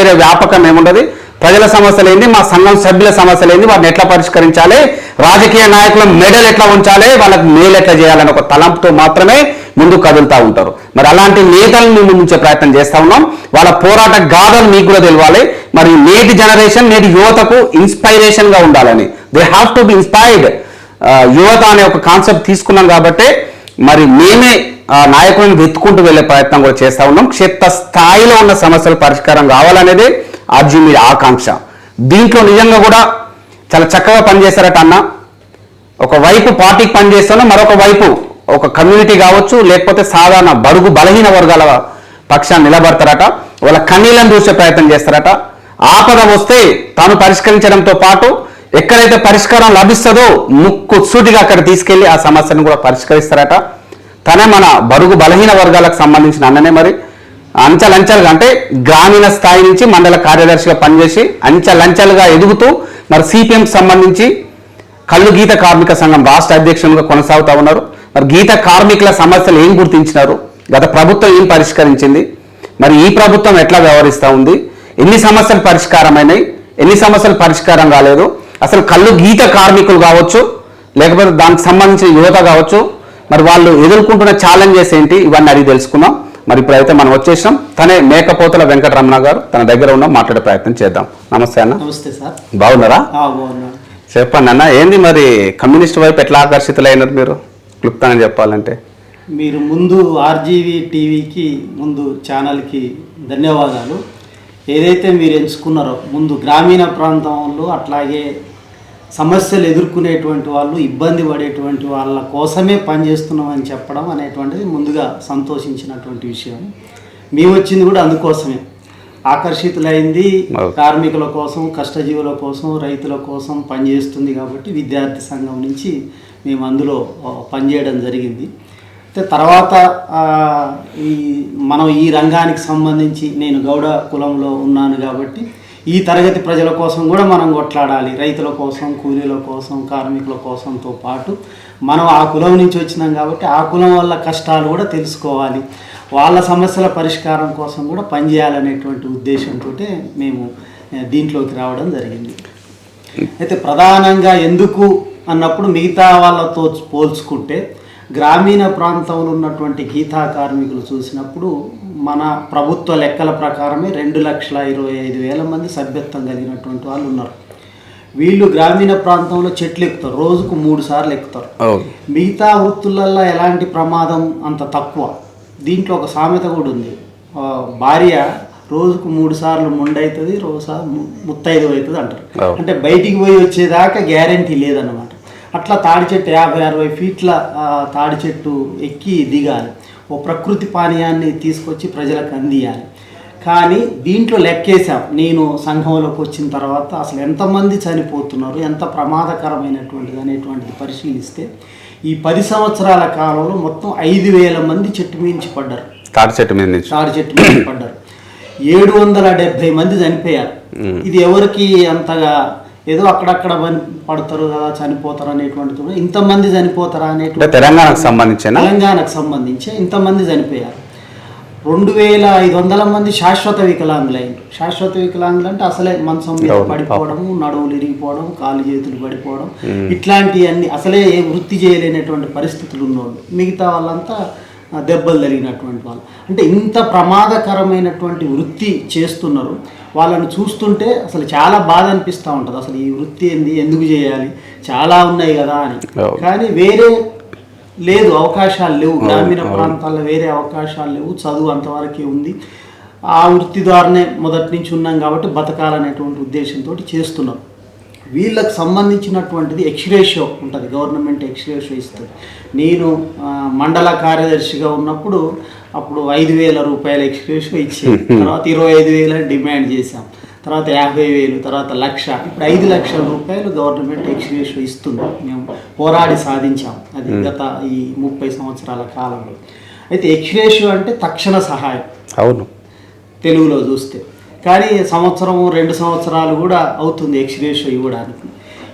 వేరే వ్యాపకం ఏముండదు? ప్రజల సమస్యలు ఏంది మా సంఘం సభ్యుల సమస్యలు ఏంది వాటిని ఎట్లా పరిష్కరించాలి? రాజకీయ నాయకుల మెడల్ ఎట్లా ఉంచాలి? వాళ్ళకి మేలు ఎట్లా చేయాలని ఒక తలంపుతో మాత్రమే ముందు కదులుతూ ఉంటారు. మరి అలాంటి నేతలను మేము ముందుంచే ప్రయత్నం చేస్తా ఉన్నాం. వాళ్ళ పోరాట గాథలు మీకు కూడా తెలియాలి మరి నేటి జనరేషన్ నేటి యువతకు ఇన్స్పైరేషన్గా ఉండాలని. They have to be inspired యువత అనే ఒక కాన్సెప్ట్ తీసుకున్నాం కాబట్టి మరి మేమే ఆ నాయకులను వెతుకుంటూ వెళ్ళే ప్రయత్నం కూడా చేస్తా ఉన్నాం. క్షేత్ర స్థాయిలో ఉన్న సమస్యల పరిష్కారం కావాలనేది అర్జున్ మీ ఆకాంక్ష. దీంట్లో నిజంగా కూడా చాలా చక్కగా పనిచేశారట అన్న. ఒక వైపు పార్టీకి పనిచేస్తున్నా మరొక వైపు ఒక కమ్యూనిటీ కావచ్చు లేకపోతే సాధారణ బడుగు బలహీన వర్గాల పక్షాన్ని నిలబడతారట. వాళ్ళ కన్నీళ్ళను చూసే ప్రయత్నం చేస్తారట. ఆపద వస్తే తాను పరిష్కరించడంతో పాటు ఎక్కడైతే పరిష్కారం లభిస్తుందో ముక్కు సూటిగా అక్కడ తీసుకెళ్ళి ఆ సమస్యను కూడా పరిష్కరిస్తారట. తనే మన బరుగు బలహీన వర్గాలకు సంబంధించిన అన్ననే మరి. అంచెలంచెలుగా అంటే గ్రామీణ స్థాయి నుంచి మండల కార్యదర్శిగా పనిచేసి అంచెలంచెలుగా ఎదుగుతూ మరి సిపిఎం సంబంధించి కళ్ళు గీత కార్మిక సంఘం రాష్ట్ర అధ్యక్షులుగా కొనసాగుతా ఉన్నారు. మరి గీత కార్మికుల సమస్యలు ఏం గుర్తించినారు? గత ప్రభుత్వం ఏం పరిష్కరించింది? మరి ఈ ప్రభుత్వం ఎట్లా వ్యవహరిస్తూ ఉంది? ఎన్ని సమస్యలు పరిష్కారమైనాయి? ఎన్ని సమస్యలు పరిష్కారం కాలేదు? అసలు కళ్ళు గీత కార్మికులు కావచ్చు లేకపోతే దానికి సంబంధించిన యువత కావచ్చు మరి వాళ్ళు ఎదుర్కొంటున్న ఛాలెంజెస్ ఏంటి ఇవన్నీ అడిగి తెలుసుకుందాం. మరి ఇప్పుడైతే మనం వచ్చేసాం తనే మేకపోతల వెంకటరమణ గారు తన దగ్గర ఉన్న మాట్లాడే ప్రయత్నం చేద్దాం. నమస్తే అన్న. నమస్తే సార్. బాగున్నారా? చెప్పండి అన్న ఏంది మరి కమ్యూనిస్ట్ వైపు ఎట్లా ఆకర్షితులైనారు మీరు? క్లుప్తంగా చెప్పాలంటే. మీరు ముందు ఆర్జీవీ టీవీకి ముందు ఛానల్కి ధన్యవాదాలు. ఏదైతే మీరు ఎంచుకున్నారో ముందు గ్రామీణ ప్రాంతంలో అట్లాగే సమస్యలు ఎదుర్కొనేటువంటి వాళ్ళు ఇబ్బంది పడేటువంటి వాళ్ళ కోసమే పనిచేస్తున్నామని చెప్పడం అనేటువంటిది ముందుగా సంతోషించినటువంటి విషయం. మేము వచ్చింది కూడా అందుకోసమే. ఆకర్షితులైంది. కార్మికుల కోసం కష్టజీవుల కోసం రైతుల కోసం పనిచేస్తుంది కాబట్టి విద్యార్థి సంఘం నుంచి మేము అందులో పనిచేయడం జరిగింది. అయితే తర్వాత ఈ మనం ఈ రంగానికి సంబంధించి నేను గౌడ కులంలో ఉన్నాను కాబట్టి ఈ తరగతి ప్రజల కోసం కూడా మనం కొట్లాడాలి. రైతుల కోసం కూలీల కోసం కార్మికుల కోసంతో పాటు మనం ఆ కులం నుంచి వచ్చినాం కాబట్టి ఆ కులం వల్ల కష్టాలు కూడా తెలుసుకోవాలి. వాళ్ళ సమస్యల పరిష్కారం కోసం కూడా పనిచేయాలనేటువంటి ఉద్దేశంతో మేము దీంట్లోకి రావడం జరిగింది. అయితే ప్రధానంగా ఎందుకు అన్నప్పుడు మిగతా వాళ్ళతో పోల్చుకుంటే గ్రామీణ ప్రాంతంలో ఉన్నటువంటి గీతా కార్మికులు చూసినప్పుడు మన ప్రభుత్వ లెక్కల ప్రకారమే రెండు లక్షల ఇరవై ఐదు వేల మంది సభ్యత్వం కలిగినటువంటి వాళ్ళు ఉన్నారు. వీళ్ళు గ్రామీణ ప్రాంతంలో చెట్లు ఎక్కుతారు రోజుకు మూడు సార్లు ఎక్కుతారు. మిగతా వృత్తులల్లో ఎలాంటి ప్రమాదం అంత తక్కువ. దీంట్లో ఒక సామెత కూడా ఉంది. భార్య రోజుకు మూడు సార్లు ముండవుతుంది రోజుసారి ముత్తైదు అవుతుంది అంటారు. అంటే బయటికి పోయి వచ్చేదాకా గ్యారంటీ లేదన్నమాట. అట్లా తాడి చెట్టు యాభై అరవై ఫీట్ల తాడి చెట్టు ఎక్కి దిగాలి. ఓ ప్రకృతి పానీయాన్ని తీసుకొచ్చి ప్రజలకు అందియాలి. కానీ దీంట్లో లెక్కేసాం నేను సంఘంలోకి వచ్చిన తర్వాత అసలు ఎంతమంది చనిపోతున్నారు ఎంత ప్రమాదకరమైనటువంటిది అనేటువంటిది పరిశీలిస్తే ఈ పది సంవత్సరాల కాలంలో మొత్తం ఐదు వేల మంది చెట్టు మించి పడ్డారు. తాటి చెట్టు మీద తాడి చెట్టు మీద పడ్డారు. ఏడు వందల డెబ్బై మంది చనిపోయారు. ఇది ఎవరికి అంతగా ఏదో అక్కడక్కడ పడతారు కదా చనిపోతారు అనేటువంటిది కూడా ఇంతమంది చనిపోతారా అనేటువంటి తెలంగాణకు సంబంధించిన? తెలంగాణకు సంబంధించి ఇంతమంది చనిపోయారు. రెండు వేల ఐదు వందల మంది శాశ్వత వికలాంగులైన శాశ్వత వికలాంగులు అంటే అసలే మంచం మీద పడిపోవడం నడువులు ఇరిగిపోవడం కాలు చేతులు పడిపోవడం ఇట్లాంటివన్నీ అసలే ఏ వృత్తి చేయలేనటువంటి పరిస్థితులు ఉన్నోళ్ళు. మిగతా వాళ్ళంతా దెబ్బలు తగిలినటువంటి వాళ్ళు. అంటే ఇంత ప్రమాదకరమైనటువంటి వృత్తి చేస్తున్నారు. వాళ్ళని చూస్తుంటే అసలు చాలా బాధ అనిపిస్తూ ఉంటుంది. అసలు ఈ వృత్తి ఏంది? ఎందుకు చేయాలి? చాలా ఉన్నాయి కదా అని. కానీ వేరే లేదు అవకాశాలు లేవు. గ్రామీణ ప్రాంతాల్లో వేరే అవకాశాలు లేవు. చదువు అంతవరకే ఉంది. ఆ వృత్తి ద్వారానే మొదటి నుంచి ఉన్నాం కాబట్టి బతకాలనేటువంటి ఉద్దేశంతో చేస్తున్నాం. వీళ్ళకి సంబంధించినటువంటిది ఎక్స్రేషియో ఉంటుంది. గవర్నమెంట్ ఎక్స్రేషియో ఇస్తుంది. నేను మండల కార్యదర్శిగా ఉన్నప్పుడు అప్పుడు ఐదు వేల రూపాయల ఎక్స్రేషియో ఇచ్చాం తర్వాత ఇరవై ఐదు వేల డిమాండ్ చేశాం. తర్వాత యాభై వేలు తర్వాత లక్ష. ఇప్పుడు ఐదు లక్షల రూపాయలు గవర్నమెంట్ ఎక్స్రేషియో ఇస్తుంది. మేము పోరాడి సాధించాం. అది గత ఈ ముప్పై సంవత్సరాల కాలంలో. అయితే ఎక్స్రేషియో అంటే తక్షణ సహాయం. అవును. తెలుగులో చూస్తే. కానీ సంవత్సరం రెండు సంవత్సరాలు కూడా అవుతుంది ఎక్స్రేషియో ఇవ్వడానికి.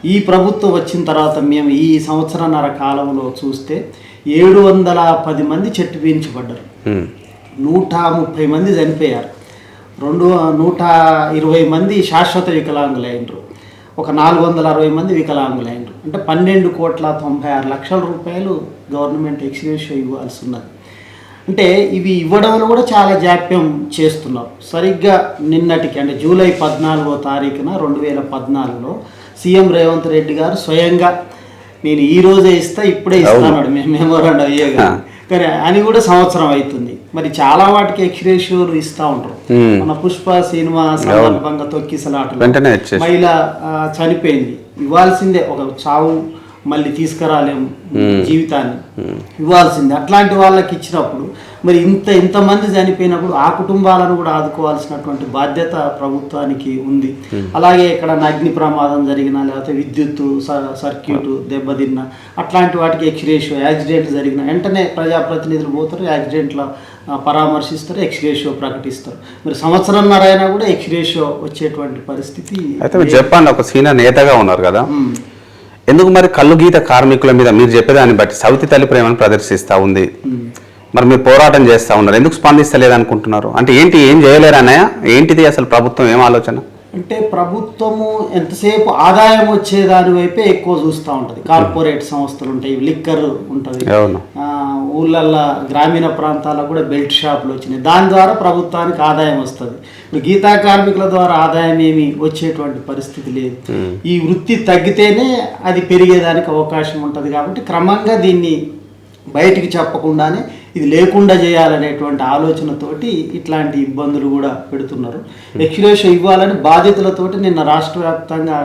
ఈ ప్రభుత్వం వచ్చిన తర్వాత మేము ఈ సంవత్సరన్నర కాలంలో చూస్తే ఏడు వందల పది మంది చెట్టు పీల్చబడ్డారు ఉమ్. నూట ముప్పై మంది చనిపోయారు. రెండు నూట ఇరవై మంది శాశ్వత వికలాంగులైనరు. ఒక నాలుగు వందల అరవై మంది వికలాంగులైనరు. అంటే పన్నెండు కోట్ల తొంభై ఆరు లక్షల రూపాయలు గవర్నమెంట్ ఎక్స్గ్రేషియో ఇవ్వాల్సి ఉన్నది. అంటే ఇవి ఇవ్వడంలో కూడా చాలా జాప్యం చేస్తున్నారు సరిగ్గా నిన్నటికి అంటే జూలై పద్నాలుగో తారీఖున రెండు వేల పద్నాలుగులో సీఎం రేవంత్ రెడ్డి గారు స్వయంగా నేను ఈ రోజే ఇస్తా ఇప్పుడే ఇస్తాను మేము మెమోరాండం అయ్యేగా. కానీ అని కూడా సంవత్సరం అవుతుంది. మరి చాలా వాటికి ఎక్స్రేషియోలు ఇస్తూ ఉంటారు. మన పుష్ప సినిమా సందర్భంగా తొక్కిసలాటలు. ఇచ్చేసి మహిళ చనిపోయింది. ఇవ్వాల్సిందే ఒక చావు మళ్ళీ తీసుకురాలేము జీవితాన్ని. ఇవ్వాల్సిందే. అట్లాంటి వాళ్ళకి ఇచ్చినప్పుడు మరి ఇంత ఇంతమంది చనిపోయినప్పుడు ఆ కుటుంబాలను కూడా ఆదుకోవాల్సినటువంటి బాధ్యత ప్రభుత్వానికి ఉంది. అలాగే ఇక్కడ అగ్ని ప్రమాదం జరిగినా లేకపోతే విద్యుత్ సర్క్యూట్ దెబ్బతిన్న అట్లాంటి వాటికి ఎక్స్రేషియో యాక్సిడెంట్ జరిగిన వెంటనే ప్రజాప్రతినిధులు పోతారు యాక్సిడెంట్ల పరామర్శిస్తారు ఎక్స్రేషియో ప్రకటిస్తారు. మరి సంవత్సరంన్నర అయినా కూడా ఎక్స్రేషియో వచ్చేటువంటి పరిస్థితి అయితే చెప్పండి ఒక సీనియర్ నేతగా ఉన్నారు కదా. ఎందుకు మరి కళ్ళు గీత కార్మికుల మీద మీరు చెప్పేదాన్ని బట్టి సవితి తల్లి ప్రేమను ప్రదర్శిస్తూ ఉంది. మరి మీరు పోరాటం చేస్తూ ఉన్నారు. ఎందుకు స్పందిస్తలేదు అనుకుంటున్నారు అంటే ఏంటి ఏం చేయలేరు అన్నయ్య? ఏంటిది అసలు ప్రభుత్వం? ఏం ఆలోచన? అంటే ప్రభుత్వము ఎంతసేపు ఆదాయం వచ్చే దాని వైపే ఎక్కువ చూస్తూ ఉంటుంది. కార్పొరేట్ సంస్థలు ఉంటాయి లిక్కర్ ఉంటుంది. ఊళ్ళల్లో గ్రామీణ ప్రాంతాలకు కూడా బెల్ట్ షాపులు వచ్చినాయి. దాని ద్వారా ప్రభుత్వానికి ఆదాయం వస్తుంది. ఇప్పుడు గీతా కార్మికుల ద్వారా ఆదాయం ఏమి వచ్చేటువంటి పరిస్థితి లేదు. ఈ వృత్తి తగ్గితేనే అది పెరిగేదానికి అవకాశం ఉంటుంది కాబట్టి క్రమంగా దీన్ని బయటికి చెప్పకుండానే ఇది లేకుండా చేయాలనేటువంటి ఆలోచనతోటి ఇట్లాంటి ఇబ్బందులు కూడా పెడుతున్నారు. ఎక్స్రేషో ఇవ్వాలని బాధ్యతలతోటి నిన్న రాష్ట్ర వ్యాప్తంగా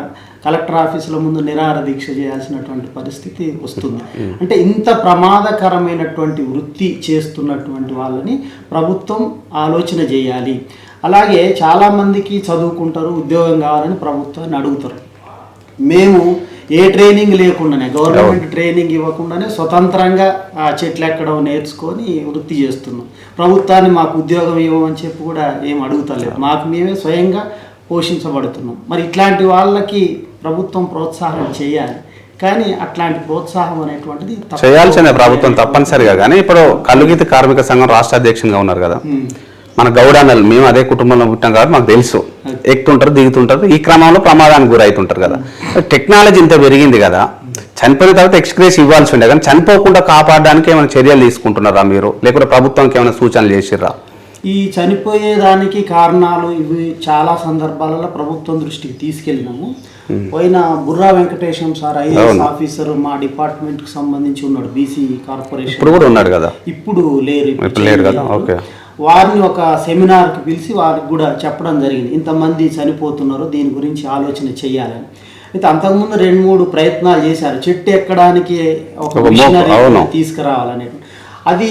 కలెక్టర్ ఆఫీసుల ముందు నిరాహార దీక్ష చేయాల్సినటువంటి పరిస్థితి వస్తుంది. అంటే ఇంత ప్రమాదకరమైనటువంటి వృత్తి చేస్తున్నటువంటి వాళ్ళని ప్రభుత్వం ఆలోచన చేయాలి. అలాగే చాలామందికి చదువుకుంటారు ఉద్యోగం కావాలని ప్రభుత్వాన్ని అడుగుతారు. మేము ఏ ట్రైనింగ్ లేకుండానే గవర్నమెంట్ ట్రైనింగ్ ఇవ్వకుండానే స్వతంత్రంగా ఆ చెట్లు ఎక్కడం నేర్చుకొని వృత్తి చేస్తున్నాం. ప్రభుత్వాన్ని మాకు ఉద్యోగం ఇవ్వమని చెప్పి కూడా ఏం అడుగుతలేదు. మాకు మేమే స్వయంగా పోషించబడుతున్నాం. మరి ఇట్లాంటి వాళ్ళకి ప్రభుత్వం ప్రోత్సాహం చేయాలి. కానీ అట్లాంటి ప్రోత్సాహం అనేటువంటిది చేయాల్సిందే ప్రభుత్వం తప్పనిసరిగా. కానీ ఇప్పుడు కల్లుగీత కార్మిక సంఘం రాష్ట్ర అధ్యక్షునిగా ఉన్నారు కదా. మన గౌడానలు మేము అదే కుటుంబంలో పుట్టాం కాబట్టి మాకు తెలుసు. ఎక్కుతుంటారు దిగుతుంటారు. ఈ క్రమంలో ప్రమాదానికి గురవుతుంటారు కదా. టెక్నాలజీ ఇంత పెరిగింది కదా. చనిపోయిన తర్వాత ఎక్స్గ్రేస్ ఇవ్వాల్సి ఉండే కానీ చనిపోకుండా కాపాడడానికి ఏమైనా చర్యలు తీసుకుంటున్నారా మీరు? లేకపోతే ప్రభుత్వానికి ఏమైనా సూచనలు చేసిర్రా? ఈ చనిపోయేదానికి కారణాలు ఇవి చాలా సందర్భాలలో ప్రభుత్వం దృష్టికి తీసుకెళ్ళినాము. పోయిన Burra Venkatesham sir IAS officer మా డిపార్ట్మెంట్కి సంబంధించి ఉన్నాడు బీసీ కార్పొరేషన్. ఇప్పుడు కూడా ఉన్నాడు కదా? ఇప్పుడు లేరు లేరు కదా, ఓకే. వారిని ఒక సెమినార్కి పిలిచి వారికి కూడా చెప్పడం జరిగింది. ఇంతమంది చనిపోతున్నారు దీని గురించి ఆలోచన చేయాలని అయితే అంతకుముందు రెండు మూడు ప్రయత్నాలు చేశారు. చెట్టు ఎక్కడానికి ఒక మిషనరీ. తీసుకురావాలనే అది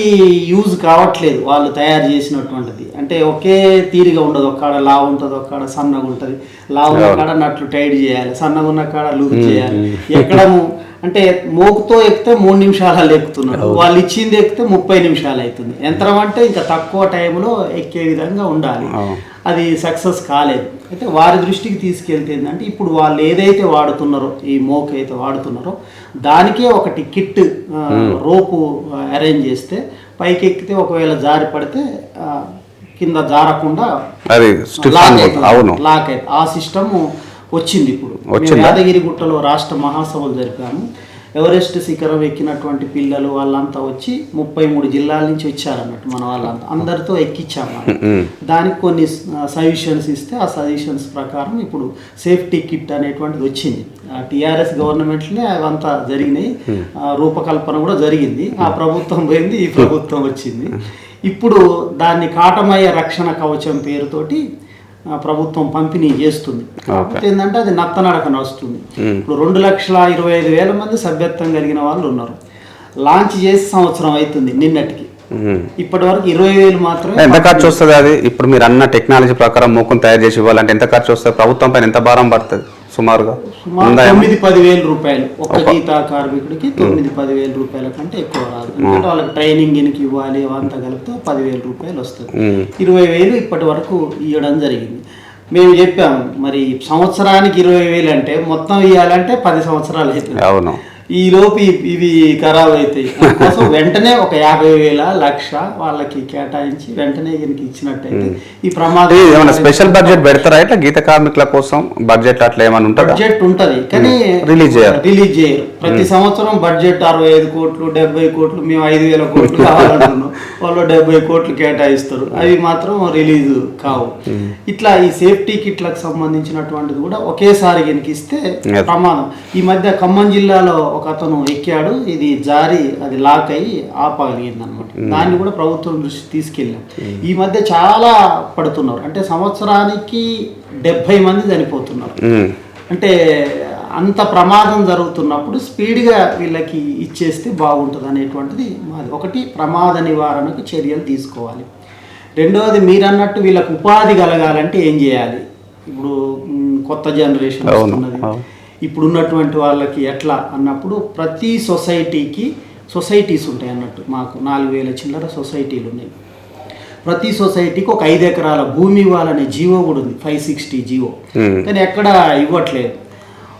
యూజ్ కావట్లేదు వాళ్ళు తయారు చేసినటువంటిది. అంటే ఒకే తీరిగా ఉండదు. ఒక్కడ లావు ఉంటుంది ఒక్కడ సన్నగా ఉంటుంది లావు ఉన్న కాడ నట్లు టైట్ చేయాలి సన్నగా ఉన్న కాడ లూజ్ చేయాలి. ఎక్కడము అంటే మోకుతో ఎక్కితే మూడు నిమిషాలు ఎక్కుతున్నారు వాళ్ళు ఇచ్చింది ఎక్కితే ముప్పై నిమిషాలు అవుతుంది. యంత్రం అంటే ఇంకా తక్కువ టైంలో ఎక్కే విధంగా ఉండాలి. అది సక్సెస్ కాలేదు. అయితే వారి దృష్టికి తీసుకెళ్తే ఏంటంటే ఇప్పుడు వాళ్ళు ఏదైతే వాడుతున్నారో ఈ మోక్ అయితే వాడుతున్నారో దానికే ఒకటి కిట్ రోపు అరేంజ్ చేస్తే పైకి ఎక్కితే ఒకవేళ జారి పడితే కింద జారకుండా లాక్. అవుతుంది. లాక్ అయితే ఆ సిస్టమ్ వచ్చింది ఇప్పుడు? యాదగిరి గుట్టలో రాష్ట్ర మహాసభలు జరిపాము. ఎవరెస్ట్ శిఖరం ఎక్కినటువంటి పిల్లలు వాళ్ళంతా వచ్చి ముప్పై మూడు జిల్లాల నుంచి వచ్చారన్నట్టు మన వాళ్ళంతా. అందరితో ఎక్కించాము. దానికి కొన్ని సజెషన్స్ ఇస్తే ఆ సజెషన్స్ ప్రకారం ఇప్పుడు సేఫ్టీ కిట్ అనేటువంటిది వచ్చింది. టిఆర్ఎస్ గవర్నమెంట్లోనే అవంతా జరిగినాయి. రూపకల్పన కూడా జరిగింది. ఆ ప్రభుత్వం పోయింది ఈ ప్రభుత్వం వచ్చింది. ఇప్పుడు దాన్ని కాటమయ్య రక్షణ కవచం పేరుతోటి ప్రభుత్వం పంపిణీ చేస్తుంది. ఏంటంటే అది నత్తనడక నడుస్తుంది. ఇప్పుడు రెండు లక్షల ఇరవై ఐదు వేల మంది సభ్యత్వం కలిగిన వాళ్ళు ఉన్నారు. లాంచ్ చేసి సంవత్సరం అవుతుంది నిన్నటికి. ఇప్పటి వరకు ఇరవై వేలు మాత్రమే ఎంత ఖర్చు వస్తుంది అది? ఇప్పుడు మీరు అన్న టెక్నాలజీ ప్రకారం మూకుని తయారు చేసి ఇవ్వాలంటే ఎంత ఖర్చు వస్తుంది? ప్రభుత్వం పైన ఎంత భారం పడుతుంది? సుమారుగా? తొమ్మిది పదివేల రూపాయలు. ఒక్క గీతా కార్మికుడికి తొమ్మిది పదివేల రూపాయల కంటే ఎక్కువ రాదు. ఎందుకంటే వాళ్ళకి ట్రైనింగ్ గినికి ఇవ్వాలి అవంతా కలిపితే పదివేల రూపాయలు వస్తుంది. ఇరవై వేలు ఇప్పటి వరకు ఇవ్వడం జరిగింది. మేము చెప్పాము మరి సంవత్సరానికి ఇరవై వేలు అంటే మొత్తం ఇవ్వాలంటే పది సంవత్సరాలు అవుతుంది. అవును. ఈ లోపు ఇవి ఖరాబ్ అవుతాయి అందుకోసం వెంటనే ఒక యాభై వేల లక్ష వాళ్ళకి కేటాయించి వెంటనే ఈయనకి ఇచ్చినట్టయితే ఈ ప్రమాదం ఏమైనా స్పెషల్ బడ్జెట్ పెడతారా ఇట్లా గీత కార్మికుల కోసం? బడ్జెట్ అట్లా ఏమైనా ఉంటుందా? బడ్జెట్ ఉంటది కానీ రిలీజ్ చేయరు. రిలీజ్ చేయరు. ప్రతి సంవత్సరం బడ్జెట్ అరవై ఐదు కోట్లు డెబ్బై కోట్లు మేము ఐదు వేల కోట్లు కావాలంటున్నాం. వాళ్ళు డెబ్బై కోట్లు కేటాయిస్తారు. అవి మాత్రం రిలీజ్ కావు. ఇట్లా ఈ సేఫ్టీ కిట్లకు సంబంధించినటువంటిది కూడా ఒకేసారి ఇస్తే. ప్రమాదం. ఈ మధ్య ఖమ్మం జిల్లాలో ఒక అతను ఎక్కాడు ఇది జారి అది లాక్ అయ్యి ఆపగలిగింది అనమాట దాన్ని కూడా ప్రభుత్వం దృష్టి తీసుకెళ్ళాం. ఈ మధ్య చాలా పడుతున్నారు. అంటే సంవత్సరానికి డెబ్బై మంది చనిపోతున్నారు. అంటే అంత ప్రమాదం జరుగుతున్నప్పుడు స్పీడ్గా వీళ్ళకి ఇచ్చేస్తే బాగుంటుంది అనేటువంటిది మాది. ఒకటి ప్రమాద నివారణకు చర్యలు తీసుకోవాలి. రెండవది మీరు అన్నట్టు వీళ్ళకి ఉపాధి కలగాలంటే ఏం చేయాలి? ఇప్పుడు కొత్త జనరేషన్ వస్తున్నది. అవును. ఇప్పుడు ఉన్నటువంటి వాళ్ళకి ఎట్లా అన్నప్పుడు ప్రతి సొసైటీకి సొసైటీస్ ఉంటాయి అన్నట్టు మాకు నాలుగు వేల చిల్లర సొసైటీలు ఉన్నాయి ప్రతి సొసైటీకి ఒక ఐదు ఎకరాల భూమి ఇవ్వాలనే జీవో కూడా ఉంది ఫైవ్ సిక్స్టీ జీవో Hmm. కానీ ఎక్కడ ఇవ్వట్లేదు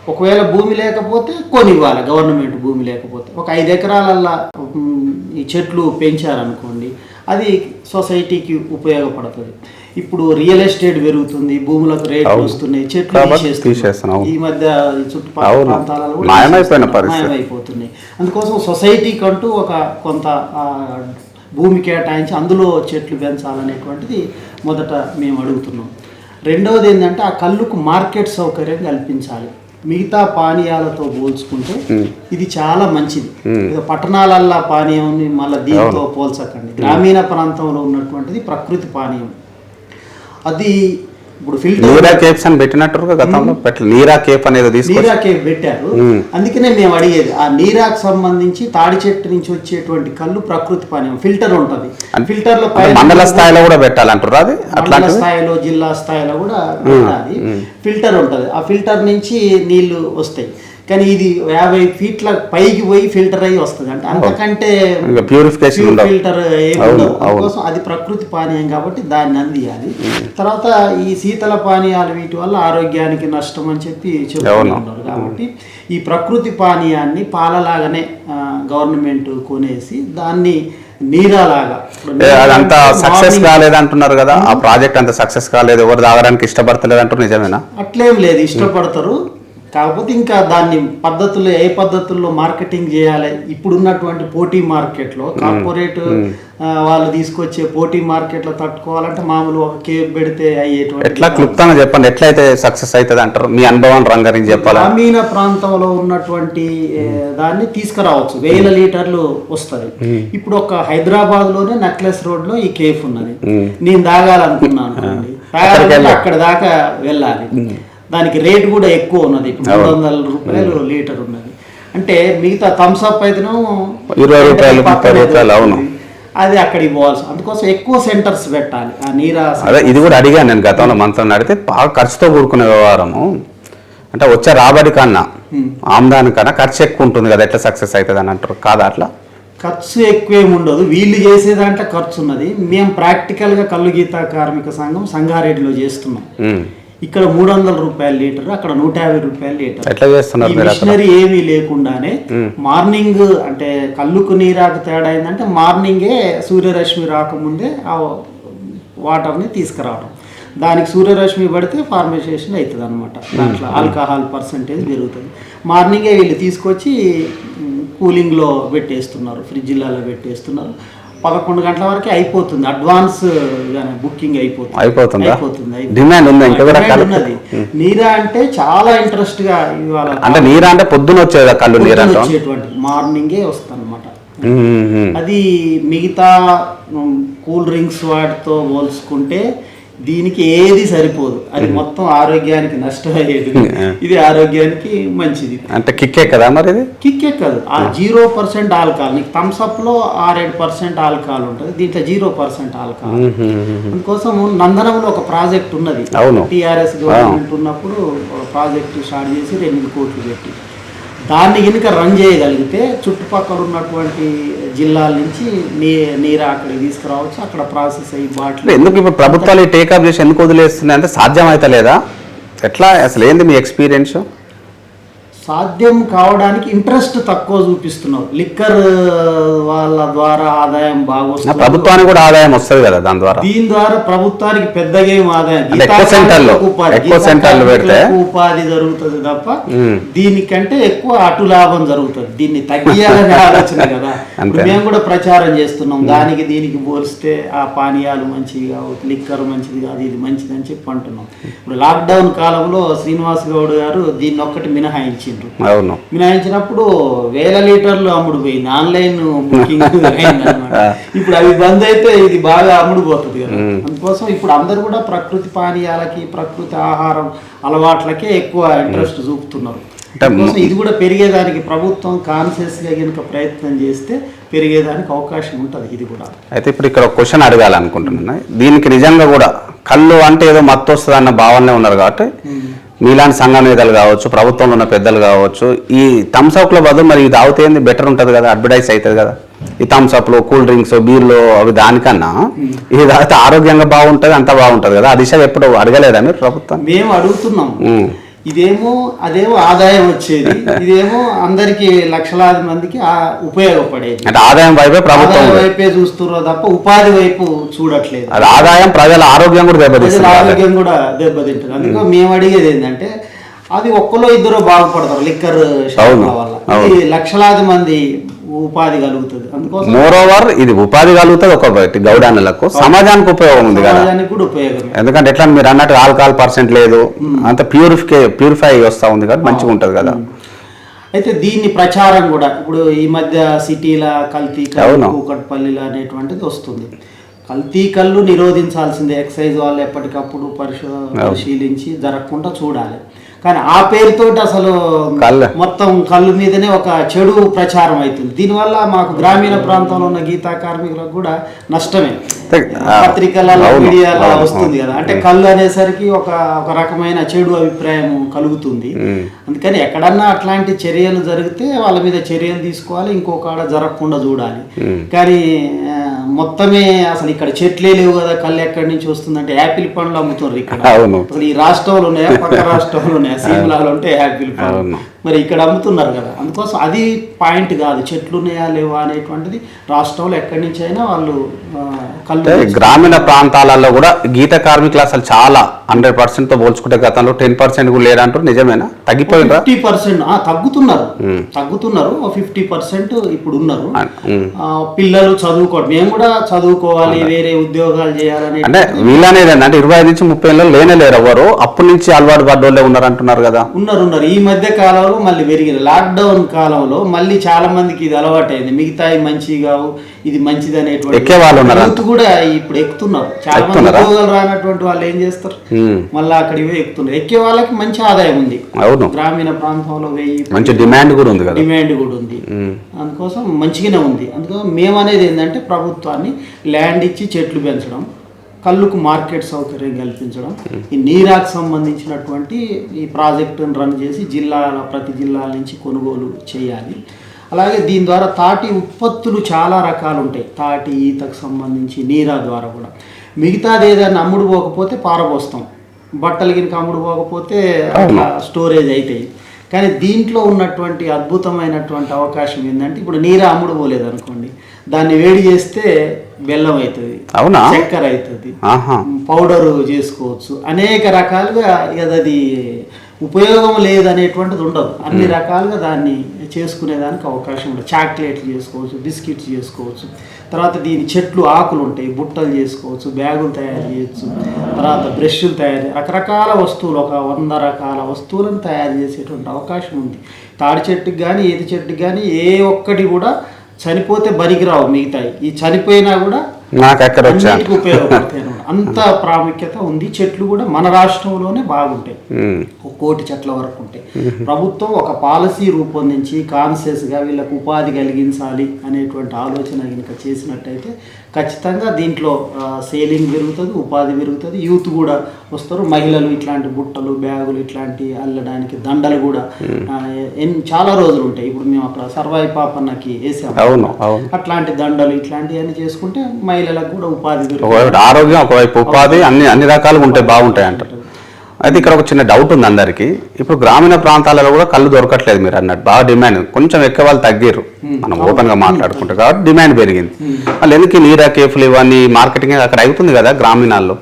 ఒకవేళ భూమి లేకపోతే కొని ఇవ్వాలి గవర్నమెంట్ భూమి లేకపోతే ఒక ఐదు ఎకరాలల్లా ఈ చెట్లు పెంచారనుకోండి అది సొసైటీకి ఉపయోగపడుతుంది ఇప్పుడు రియల్ ఎస్టేట్ పెరుగుతుంది భూములకు రేట్లు. వస్తున్నాయి చెట్లు కాబట్టి తీసేస్తున్నారు. తీసేస్తున్నాం. ఈ మధ్య చుట్టుపక్కల. ప్రాంతాలలో. మాయమైపోతున్నాయి అందుకోసం సొసైటీకి అంటూ ఒక కొంత భూమి కేటాయించి అందులో చెట్లు పెంచాలనేటువంటిది మొదట మేము అడుగుతున్నాం రెండవది ఏంటంటే ఆ కళ్ళుకు మార్కెట్ సౌకర్యం కల్పించాలి మిగతా పానీయాలతో పోల్చుకుంటే ఇది చాలా మంచిది పట్టణాలల్లా పానీయం మళ్ళీ దీంతో పోల్చకండి గ్రామీణ ప్రాంతంలో ఉన్నటువంటిది ప్రకృతి పానీయం అది ఇప్పుడు ఫిల్టర్ నీరా కేప్స్ అని పెట్టినట్టుగా గతంలో పెట్టలే. నీరా కేప్ అనేది తీసుకొచ్చి నీరా కేక్ పెట్టారు అందుకనే మేము అడిగేది ఆ నీరాకు సంబంధించి తాడి చెట్టు నుంచి వచ్చేటువంటి కళ్ళు ప్రకృతి పానీయం ఫిల్టర్ ఉంటది. ఫిల్టర్లో మండల స్థాయిలో కూడా పెట్టాలంటారు అది? మండల స్థాయిలో జిల్లా స్థాయిలో కూడా పెట్టాలి. ఫిల్టర్ ఉంటది. ఆ ఫిల్టర్ నుంచి నీళ్ళు వస్తాయి. కానీ ఇది యాభై ఫీట్ల పైకి పోయి ఫిల్టర్ అయ్యి వస్తుంది. అంటే అంతకంటే ప్యూరిఫికేషన్ ఫిల్టర్. అందుకోసం అది ప్రకృతి పానీయం కాబట్టి దాన్ని అందియాలి. తర్వాత ఈ శీతల పానీయాలు వీటి వల్ల ఆరోగ్యానికి నష్టం అని చెప్పి చెప్తూ అవును. ఉన్నారు కాబట్టి ఈ ప్రకృతి పానీయాన్ని పాలలాగానే గవర్నమెంట్ కొనేసి దాన్ని నీరాలాగా అదంతా సక్సెస్ మార్నింగ్ కాలేదు అంటున్నారు కదా. ఆ ప్రాజెక్ట్ అంత సక్సెస్ కాలేదు. ఎవరు తాగడానికి ఇష్టపడతలేదు అంటారు నిజమేనా? అట్లేం లేదు. ఇష్టపడతారు. కాకపోతే ఇంకా దాన్ని పద్ధతులు ఏ పద్ధతుల్లో మార్కెటింగ్ చేయాలి? ఇప్పుడున్నటువంటి పోటీ మార్కెట్లో కార్పొరేట్ వాళ్ళు తీసుకొచ్చే పోటీ మార్కెట్లో తట్టుకోవాలంటే మామూలు ఒక కేక్ పెడితే అయ్యేటువంటి ఎట్లా క్లుప్తంగా చెప్పండి. ఎట్లయితే సక్సెస్ అవుతుంది అంటారు? మీ అనుభవం రంగారించి చెప్పాలా? గ్రామీణ ప్రాంతంలో ఉన్నటువంటి దాన్ని తీసుకురావచ్చు. వేల లీటర్లు వస్తుంది. ఇప్పుడు ఒక హైదరాబాద్లోనే నెక్లెస్ రోడ్లో ఈ కేఫ్ ఉన్నది. నేను తాగాలనుకున్నాను అక్కడ దాకా వెళ్ళాలి. దానికి రేట్ కూడా ఎక్కువ ఉన్నది. మూడు వందల రూపాయలు లీటర్ ఉన్నది. అంటే మిగతా థమ్స్ అప్ అయితేనో ఇరవై రూపాయలు, ముప్పై పక్కనే రూపాయలు, అవును. అది అక్కడికి పోవాల్సి అందుకోసం ఎక్కువ సెంటర్స్ పెట్టాలి. ఆ నీరా అదే ఇది కూడా అడిగాను నేను గతంలో మనతో అడిగితే బాగా ఖర్చుతో కూడుకునే వ్యవహారము. అంటే వచ్చే రాబడి కన్నా ఆమ్దాని కన్నా ఖర్చు ఎక్కువ ఉంటుంది కదా ఎట్లా సక్సెస్ అవుతుంది అని అంటారు. కాదా అట్లా? ఖర్చు ఎక్కువేమి ఉండదు. వీళ్ళు చేసే దాంట్లో ఖర్చు ఉన్నది. మేము ప్రాక్టికల్గా కళ్ళు గీత కార్మిక సంఘం సంగారెడ్డిలో చేస్తున్నాం. ఇక్కడ మూడు వందల రూపాయల లీటర్ అక్కడ నూట యాభై రూపాయల లీటర్. ఎట్లా చేస్తున్నారు మిషనరీ ఏమీ లేకుండానే మార్నింగ్ అంటే కళ్ళుకు నీరాకు తేడా ఏంటంటే మార్నింగే సూర్యరశ్మి రాకముందే ఆ వాటర్ని తీసుకురావడం. దానికి సూర్యరశ్మి పడితే ఫార్మేషన్ అవుతుంది అనమాట దాంట్లో ఆల్కహాల్ పర్సంటేజ్ పెరుగుతుంది. మార్నింగే వీళ్ళు తీసుకొచ్చి కూలింగ్లో పెట్టేస్తున్నారు ఫ్రిడ్జ్లలో పెట్టేస్తున్నారు. పదకొండు గంటల వరకు అయిపోతుంది అడ్వాన్స్ బుకింగ్ అయిపోతుంది అయిపోతుందా? డిమాండ్ ఉందా ఇంకా కూడా? ఉన్నది నీరా అంటే చాలా ఇంట్రెస్ట్గా ఇవాళ అంటే నీరా అంటే పొద్దున వచ్చేదా కళ్ళు నీరు వచ్చేటువంటి మార్నింగే వస్తుంది అనమాట ఉమ్, ఉమ్. అది మిగతా కూల్ డ్రింక్స్ వాటితో పోల్చుకుంటే దీనికి ఏది సరిపోదు. అది మొత్తం ఆరోగ్యానికి నష్టం అయ్యేది ఇది ఆరోగ్యానికి మంచిది. అంటే కిక్కే కదా మరి ఇది? కిక్ ఎక్కదు ఆ జీరో పర్సెంట్ ఆల్కహాల్. నీకు థమ్స్ అప్లో ఆరేడు పర్సెంట్ ఆల్కహాల్ ఉంటుంది. దీంట్లో జీరో పర్సెంట్ ఆల్కహాల్. అందుకోసం నందనంలో ఒక ప్రాజెక్ట్ ఉన్నది. టిఆర్ఎస్ గవర్నమెంట్ ఉన్నప్పుడు ప్రాజెక్ట్ స్టార్ట్ చేసి రెండు కోట్లు పెట్టి. దాన్ని కనుక రన్ చేయగలిగితే చుట్టుపక్కల ఉన్నటువంటి జిల్లాల నుంచి నీ నీరు అక్కడికి తీసుకురావచ్చు. అక్కడ ప్రాసెస్ అయ్యి అంటే బాటిల్ ఎందుకు ఇప్పుడు ప్రభుత్వాలు టేకప్ చేసి ఎందుకు వదిలేస్తున్నాయి? అంటే సాధ్యం అయితే లేదా? ఎట్లా? అసలు ఏంది మీ ఎక్స్పీరియన్స్ సాధ్యం కావడానికి ఇంట్రెస్ట్ తక్కువ చూపిస్తున్నారు లిక్కర్ వాళ్ళ ద్వారా ఆదాయం బాగా ప్రభుత్వానికి కూడా ఆదాయం వస్తుంది కదా దాని ద్వారా. దీని ద్వారా ప్రభుత్వానికి పెద్దగా ఏం ఆదాయం. ఎక్కువ సెంటర్లు, ఉపాధి, ఎక్కువ గీతా సెంటర్లు పెడితే- కార్మికులకు ఉపాధి జరుగుతుంది తప్ప. దీనికంటే ఎక్కువ అటు లాభం జరుగుతుంది. దీన్ని తగ్గియాలనే ఆలోచన కదా. మేము కూడా ప్రచారం చేస్తున్నాం. దానికి దీనికి పోలిస్తే ఆ పానీయాలు మంచివి కావు లిక్కర్ మంచిది కాదు ఇది మంచిది అని చెప్పి అంటున్నాం. ఇప్పుడు లాక్డౌన్ కాలంలో శ్రీనివాస్ గౌడ్ గారు దీన్ని ఒక్కటి మినహాయించిండ్రు అవును. మినహాయించినప్పుడు వేల లీటర్లు అమ్ముడు పోయింది. ఆన్లైన్ బుకింగ్ ఇప్పుడు అవి బంద్ అయితే ఇది బాగా అమ్ముడు పోతుంది కదా. అందుకోసం ఇప్పుడు అందరు కూడా ప్రకృతి పానీయాలకి ప్రకృతి ఆహారం అలవాట్లకే ఎక్కువ ఇంట్రెస్ట్ చూపుతున్నారు. ఇది కూడా పెరిగేదానికి ప్రభుత్వం కాన్షియస్గా కనుక ప్రయత్నం చేస్తే పెరిగేదానికి అవకాశం ఉంటుంది ఇది కూడా. అయితే ఇప్పుడు ఇక్కడ క్వశ్చన్ అడగాలనుకుంటున్నాను. దీనికి నిజంగా కూడా కళ్ళు అంటే ఏదో మత్తు వస్తుంది అన్న భావనే ఉన్నారు కాబట్టి మీలాంటి సంఘ నేతలు కావచ్చు ప్రభుత్వంలో ఉన్న పెద్దలు కావచ్చు ఈ థమ్స్ అప్లో బదులు మరి ఇది తాగితే బెటర్ ఉంటుంది కదా అడ్వర్టైజ్ అవుతుంది కదా. ఈ థమ్స్ అప్లో కూల్ డ్రింక్స్ బీర్లు అవి దానికన్నా ఇది తాగితే ఆరోగ్యంగా బాగుంటుంది అంత బాగుంటుంది కదా. ఆ దిశ ఎప్పుడు అడగలేదా మీరు ప్రభుత్వం మేము అడుగుతున్నాం ఉమ్. ఇదేమో అదేమో ఆదాయం వచ్చేది ఇదేమో అందరికి లక్షలాది మందికి ఆ- ఉపయోగపడేది. అంటే ఆదాయం వైపే ప్రభుత్వం. వైపే చూస్తున్నారు తప్ప ఉపాధి వైపు చూడట్లేదు. అది ఆదాయం ప్రజల ఆరోగ్యం కూడా దెబ్బతీస్తుంది. ఆరోగ్యం కూడా దెబ్బతింటుంది. అందుకే మేము అడిగేది ఏంటంటే అది ఒక్కలో ఇద్దరు బాగుపడతారు లిక్కర్ షాపుల వల్ల. లక్షలాది మంది ఉపాధి కలుగుతుంది. అందుకోసం మోర్ ఓవర్ ఇది ఉపాధి కలుగుతుంది ఒక గౌడానులకు సమాజానికి ఉపయోగం ఉంది కదా. ఎందుకంటే ఎట్లా మీరు అన్నట్టు ఆల్కహాల్ పర్సెంట్ లేదు అంత ప్యూరిఫికే ప్యూరిఫై వస్తా ఉంది కాబట్టి మంచిగా ఉంటుంది కదా. అయితే దీన్ని ప్రచారం కూడా ఇప్పుడు ఈ మధ్య సిటీల కల్తీ కూకట్పల్లిల అనేటువంటిది వస్తుంది. కల్తీ కళ్ళు నిరోధించాల్సిందే ఎక్సైజ్ వాళ్ళు ఎప్పటికప్పుడు పరిశో పరిశీలించి జరగకుండా చూడాలి. కానీ ఆ పేరుతోటి అసలు. మొత్తం కళ్ళు మీదనే ఒక చెడు ప్రచారం అవుతుంది. దీనివల్ల మాకు గ్రామీణ ప్రాంతంలో ఉన్న గీతా కార్మికులకు కూడా నష్టమే. పత్రికలలో మీడియాలో వస్తుంది కదా. అంటే కళ్ళు అనేసరికి ఒక ఒక రకమైన చెడు అభిప్రాయం కలుగుతుంది. అందుకని ఎక్కడన్నా అట్లాంటి చర్యలు జరిగితే వాళ్ళ మీద చర్యలు తీసుకోవాలి. ఇంకొక ఆడ జరగకుండా చూడాలి. కానీ మొత్తమే అసలు ఇక్కడ చెట్లే లేవు కదా కళ్ళు ఎక్కడి నుంచి వస్తుందంటే యాపిల్ పండ్లు అమ్ముతున్నారు ఇక్కడ. అసలు ఈ రాష్ట్రంలో ఉన్నాయా? పక్క రాష్ట్రంలో ఉన్నాయా? సీమలాలో ఉంటే యాపిల్ పండ్లు. మరి ఇక్కడ అమ్ముతున్నారు కదా. అందుకోసం అది పాయింట్ కాదు. చెట్లు ఉన్నాయా లేవా అనేటువంటిది రాష్ట్రంలో ఎక్కడి నుంచి అయినా వాళ్ళు కళ్ళు గ్రామీణ ప్రాంతాలలో కూడా గీత కార్మికులు అసలు చాలా హండ్రెడ్ పర్సెంట్తో పోల్చుకుంటే గతంలో టెన్ పర్సెంట్ కూడా లేదంటారు నిజమేనా? తగ్గిపోయిందా? Fifty percent. తగ్గుతున్నారు. తగ్గుతున్నారు. ఫిఫ్టీ పర్సెంట్ ఇప్పుడు ఉన్నారు. పిల్లలు చదువుకోవడం. మేము కూడా చదువుకోవాలి వేరే ఉద్యోగాలు చేయాలనే అంటే వీళ్ళనేది అంటే ఇరవై ఐదు నుంచి ముప్పై ఏళ్ళు లేనే లేరు ఎవరు. అప్పటి నుంచి అలవాటు పడ్డోళ్ళే ఉన్నారు అంటున్నారు కదా. ఉన్నారు ఉన్నారు. ఈ మధ్య కాలంలో మళ్ళీ పెరిగింది. లాక్డౌన్ కాలంలో మళ్ళీ చాలా మందికి ఇది అలవాటైంది. మిగతా మంచి కావు ఇది మంచిది అనేటువంటి కూడా ఇప్పుడు ఎక్కుతున్నారు. చాలా మంది? ఉద్యోగాలు రానటువంటి వాళ్ళు ఏం చేస్తారు. మళ్ళీ అక్కడికి పోయి ఎక్కుతున్నారు. ఎక్కే వాళ్ళకి మంచి ఆదాయం ఉంది. అవును. గ్రామీణ ప్రాంతంలో వెయ్యి మంచి డిమాండ్ కూడా ఉంది డిమాండ్ కూడా ఉంది. అందుకోసం మంచిగానే ఉంది. అందుకోసం మేము అనేది ఏంటంటే ప్రభుత్వాన్ని ల్యాండ్ ఇచ్చి చెట్లు పెంచడం కళ్ళుకు మార్కెట్ సౌకర్యం కల్పించడం. ఈ నీరాకు సంబంధించినటువంటి ఈ ప్రాజెక్టును రన్ చేసి జిల్లాల ప్రతి జిల్లాల నుంచి కొనుగోలు చేయాలి. అలాగే దీని ద్వారా తాటి ఉత్పత్తులు చాలా రకాలు ఉంటాయి తాటి ఈతకు సంబంధించి నీరా ద్వారా కూడా. మిగతాది ఏదైనా అమ్ముడు పోకపోతే పారబోస్తాం. బట్టలు గినక అమ్ముడు పోకపోతే అట్లా స్టోరేజ్ అవుతాయి కానీ దీంట్లో ఉన్నటువంటి అద్భుతమైనటువంటి అవకాశం ఏంటంటే ఇప్పుడు నీరు అమ్ముడు పోలేదు అనుకోండి దాన్ని వేడి చేస్తే బెల్లం అవుతుంది అవునా? చక్కెర అవుతుంది పౌడరు చేసుకోవచ్చు. అనేక రకాలుగా అది ఉపయోగం లేదనేటువంటిది ఉండదు. అన్ని రకాలుగా దాన్ని చేసుకునేదానికి అవకాశం ఉంటుంది చాక్లెట్లు చేసుకోవచ్చు బిస్కెట్స్ చేసుకోవచ్చు. తర్వాత దీని చెట్లు ఆకులు ఉంటాయి బుట్టలు చేసుకోవచ్చు బ్యాగులు తయారు చేయొచ్చు. తర్వాత బ్రష్లు తయారు రకరకాల వస్తువులు ఒక వంద రకాల వస్తువులను తయారు చేసేటువంటి అవకాశం ఉంది. తాడి చెట్టుకి కానీ ఏది చెట్టుకి కానీ ఏ ఒక్కటి కూడా చనిపోతే బరికిరావు మిగతాయి. ఈ చనిపోయినా కూడా నాకు ఎక్కడ అన్నిటికీ ఉపయోగపడతాయి. అంత ప్రాముఖ్యత ఉంది. చెట్లు కూడా మన రాష్ట్రంలోనే బాగుంటాయి. ఒక కోటి చెట్ల వరకు ఉంటాయి. ప్రభుత్వం ఒక పాలసీ రూపొందించి కాన్షియస్గా వీళ్ళకు ఉపాధి కలిగించాలి అనేటువంటి ఆలోచన కనుక చేసినట్టయితే ఖచ్చితంగా దీంట్లో సేలింగ్ పెరుగుతుంది ఉపాధి పెరుగుతుంది. యూత్ కూడా వస్తారు. మహిళలు ఇట్లాంటి బుట్టలు బ్యాగులు ఇట్లాంటి అల్లడానికి దండలు కూడా చాలా రోజులు ఉంటాయి. ఇప్పుడు మేము అక్కడ సర్వాయి పాపన్నకి వేసాము. అట్లాంటి దండలు ఇట్లాంటివన్నీ చేసుకుంటే మహిళలకు కూడా ఉపాధి ఆరోగ్యం ఒకవైపు ఉపాధి అన్ని అన్ని రకాలుగా ఉంటాయి బాగుంటాయి అంటారు అయితే ఇక్కడ ఒక చిన్న డౌట్ ఉంది అందరికి. ఇప్పుడు గ్రామీణ ప్రాంతాలలో కూడా కళ్ళు దొరకట్లేదు మీరు అన్నట్టు. బాగా డిమాండ్ కొంచెం ఎక్కువ వాళ్ళు తగ్గిర్రు. మనం ఓపెన్గా మాట్లాడుకుంటాం కాబట్టి డిమాండ్ పెరిగింది. వాళ్ళు ఎందుకు ఈ నీరా కేఫ్లు ఇవన్నీ మార్కెటింగ్ అక్కడ అవుతుంది కదా గ్రామీణాల్లో?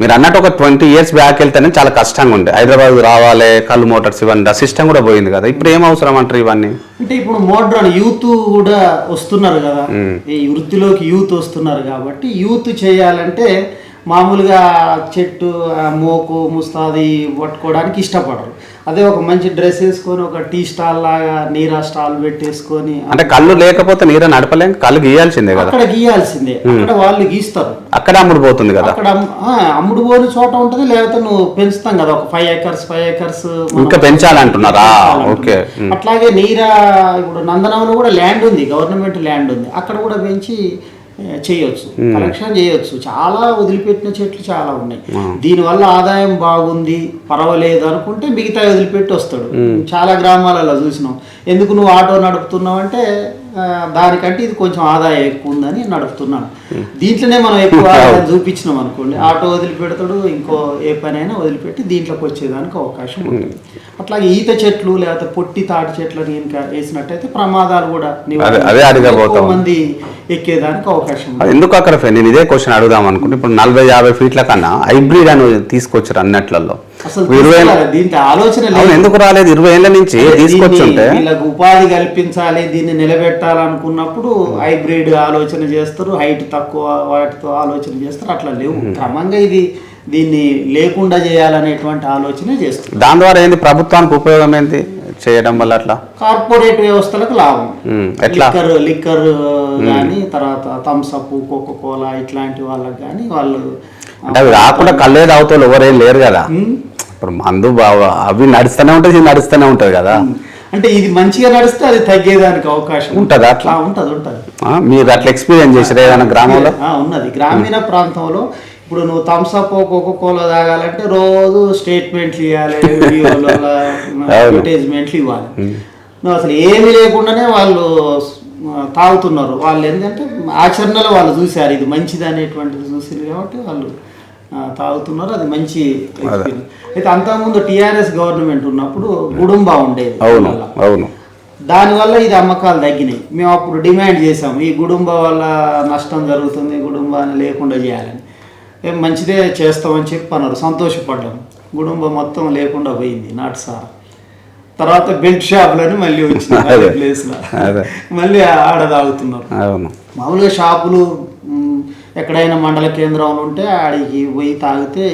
మీరు అన్నట్టు ఒక ట్వంటీ ఇయర్స్ బ్యాక్ వెళ్తేనే చాలా కష్టంగా ఉండే. హైదరాబాద్ రావాలి కళ్ళు మోటార్స్ ఇవన్నీ. సిస్టమ్ కూడా పోయింది కదా. ఇప్పుడు ఏం అవసరం అంటారు ఇవన్నీ? అంటే ఇప్పుడు మోడ్రన్ యూత్ కూడా వస్తున్నారు కదా. ఈ వృత్తిలోకి యూత్ వస్తున్నారు కాబట్టి యూత్ చేయాలంటే మామూలుగా చెట్టు మోకు ముస్తాది పట్టుకోవడానికి ఇష్టపడరు. అదే ఒక మంచి డ్రెస్ వేసుకొని ఒక టీ స్టాల్ లాగా నీరా స్టాల్ పెట్టేసుకొని అంటే కళ్ళు లేకపోతే నీర నడపలేం కళ్ళు గీయాల్సిందే కదా. అక్కడ గీయాల్సిందే. అక్కడ వాళ్ళు గీస్తారు. అక్కడే అమ్ముడు పోతుంది కదా. అక్కడ అమ్ముడు పోని చోట ఉంటుంది లేకపోతే నువ్వు పెంచుతాం కదా. ఒక ఫైవ్ ఏకర్స్ ఫైవ్ ఏకర్స్ ఇంకా పెంచాలంటున్నారా? ఓకే. అట్లాగే నీరా ఇప్పుడు నందనంలో కూడా ల్యాండ్ ఉంది గవర్నమెంట్ ల్యాండ్ ఉంది. అక్కడ కూడా పెంచి చేయొచ్చు. కలెక్షన్ చేయొచ్చు. చాలా వదిలిపెట్టిన చెట్లు చాలా ఉన్నాయి. దీనివల్ల ఆదాయం బాగుంది పర్వాలేదు అనుకుంటే మిగతా వదిలిపెట్టి వస్తాడు. చాలా గ్రామాలలో చూసినాం. ఎందుకు నువ్వు ఆటో నడుపుతున్నావు అంటే దానికంటే ఇది కొంచెం ఆదాయం ఎక్కువ ఉందని నడుపుతున్నాను. దీంట్లోనే మనం ఎక్కువ ఆదాయం చూపించినాం అనుకోండి. ఆటో వదిలిపెడతాడు ఇంకో ఏ పనైనా వదిలిపెట్టి దీంట్లోకి వచ్చేదానికి అవకాశం ఉంటుంది. అట్లాగే ఈత చెట్లు లేకపోతే పొట్టి తాటి చెట్లని ఇంకా వేసినట్టయితే ప్రమాదాలు కూడా అదే- అడగబోతాం. మంది ఎక్కేదానికి అవకాశం ఎందుకు అక్కడ ఫ్రెండ్ నేను ఇదే క్వశ్చన్ అడుగుదాం అనుకుంటే ఇప్పుడు నలభై యాభై ఫీట్ల కన్నా హైబ్రిడ్ అని తీసుకొచ్చారు అన్నట్లలో ఇరవై. దీంట్లో ఆలోచన ఎందుకు రాలేదు? ఇరవై ఏళ్ళ నుంచి తీసుకొచ్చుంటే వీళ్ళకు ఉపాధి కల్పించాలి దీన్ని నిలబెట్టాలనుకున్నప్పుడు హైబ్రిడ్ ఆలోచన చేస్తారు హైట్ తక్కువ వాటితో ఆలోచన చేస్తారు అట్లా లేవు. క్రమంగా ఇది దీన్ని లేకుండా చేయాలనేటువంటి ఆలోచన చేస్తారు దాని ద్వారా ఏంది? ప్రభుత్వానికి ఉపయోగం ఏంది చేయడం వల్ల అట్లా? కార్పొరేట్ వ్యవస్థలకు లాభం. లిక్కర్ లిక్కర్ కానీ తర్వాత థమ్స్అప్ కోకో కోలా ఇట్లాంటి వాళ్ళకి కానీ వాళ్ళు అంటే అవి రాకుండా కళ్ళే తాగుతారు ఎవరేం లేరు కదా. ఇప్పుడు మందు బాగా అవి నడుస్తూనే ఉంటుంది ఇది నడుస్తూనే ఉంటుంది కదా. అంటే ఇది మంచిగా నడిస్తే అది తగ్గేదానికి అవకాశం ఉంటుందా అట్లా? ఉంటది ఉంటది. మీరు అట్లా ఎక్స్పీరియన్స్ చేసారు ఏదైనా గ్రామంలో? ఉన్నది. గ్రామీణ ప్రాంతంలో ఇప్పుడు నువ్వు థమ్స్అప్ కోకో కోలా తాగాలంటే రోజు స్టేట్మెంట్లు ఇవ్వాలి వీడియోలో అడ్వర్టైజ్మెంట్లు ఇవ్వాలి. నువ్వు అసలు ఏమీ లేకుండానే వాళ్ళు తాగుతున్నారు. వాళ్ళు ఏంటంటే ఆచరణలో వాళ్ళు చూశారు ఇది మంచిది అనేటువంటిది చూసారు కాబట్టి వాళ్ళు తాగుతున్నారు అది మంచి. అయితే అంతకుముందు టీఆర్ఎస్ గవర్నమెంట్ ఉన్నప్పుడు గుడుంబా ఉండేది. అవును దానివల్ల. ఇది అమ్మకాలు తగ్గినాయి. మేము అప్పుడు డిమాండ్ చేసాము ఈ గుడుంబ వల్ల నష్టం జరుగుతుంది గుడుంబాన్ని లేకుండా చేయాలని. ఏం మంచిదే చేస్తామని చెప్పి అన్నారు. సంతోషపడ్డాం. గుడుంబ మొత్తం లేకుండా పోయింది నాటు సార్. తర్వాత బెల్ట్ షాపులని మళ్ళీ వచ్చినాయి అదే. ప్లేస్లో. మళ్ళీ ఆడ తాగుతున్నారు. మామూలుగా షాపులు ఎక్కడైనా మండల కేంద్రంలో ఉంటే ఆడికి పోయి తాగితే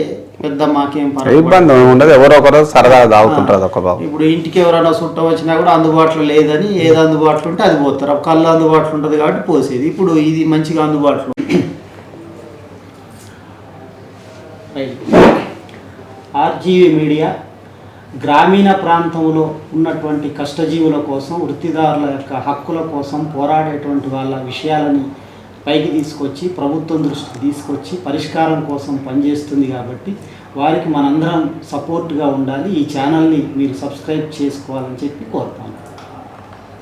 పెద్ద మాకేం ఇబ్బంది ఉండదు. ఎవరో ఒకరు సరదాగా తాగుతుంటారు ఒక బాబు. ఇప్పుడు ఇంటికి ఎవరైనా చుట్టం వచ్చినా కూడా అందుబాటులో లేదని ఏది అందుబాటులో ఉంటే అది పోతారు. కళ్ళు అందుబాటులో ఉంటుంది కాబట్టి పోసేది. ఇప్పుడు ఇది మంచిగా అందుబాటులో ఆర్జీవి మీడియా గ్రామీణ ప్రాంతంలో ఉన్నటువంటి కష్టజీవుల కోసం వృత్తిదారుల యొక్క హక్కుల కోసం పోరాడేటువంటి వాళ్ళ విషయాలని పైకి తీసుకొచ్చి ప్రభుత్వం దృష్టికి తీసుకొచ్చి పరిష్కారం కోసం పనిచేస్తుంది కాబట్టి వారికి మనందరం సపోర్ట్గా ఉండాలి. ఈ ఛానల్ని మీరు సబ్స్క్రైబ్ చేసుకోవాలని చెప్పి కోరుతాను